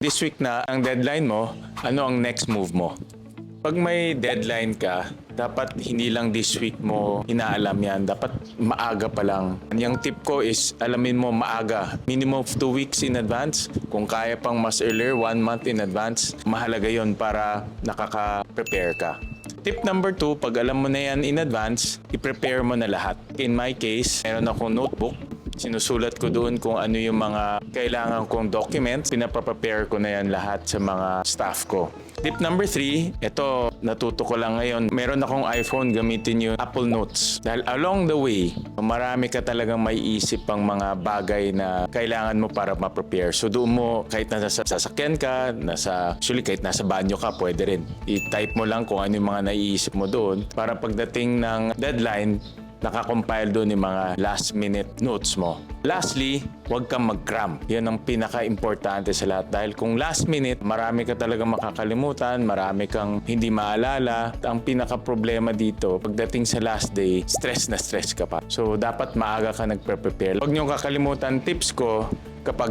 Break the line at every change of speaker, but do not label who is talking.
This week na ang deadline mo, ano ang next move mo? Pag may deadline ka, dapat hindi lang this week mo inaalam yan. Dapat maaga pa lang. Yung tip ko is alamin mo maaga. Minimum of two weeks in advance. Kung kaya pang mas earlier, one month in advance. Mahalaga yon para nakaka-prepare ka. Tip number two, pag alam mo na yan in advance, i-prepare mo na lahat. In my case, meron akong notebook. Sinusulat ko doon kung ano yung mga kailangan kong documents. Pinapaprepare ko na yan lahat sa mga staff ko. Tip number three, ito natuto ko lang ngayon. Meron akong iPhone, gamitin yung Apple Notes. Dahil along the way, marami ka talagang may isip pang mga bagay na kailangan mo para ma-prepare. So doon mo, kahit nasa sasakyan ka, nasa, actually kahit nasa banyo ka, pwede rin. I-type mo lang kung ano yung mga naiisip mo doon para pagdating ng deadline, nakakompile doon yung mga last minute notes mo. Lastly, huwag kang mag-cram. Yan ang pinaka-importante sa lahat. Dahil kung last minute, marami ka talaga makakalimutan, marami kang hindi maalala. Ang pinaka-problema dito, pagdating sa last day, stress na stress ka pa. So, dapat maaga ka nagpre-prepare. Huwag niyong kakalimutan tips ko kapag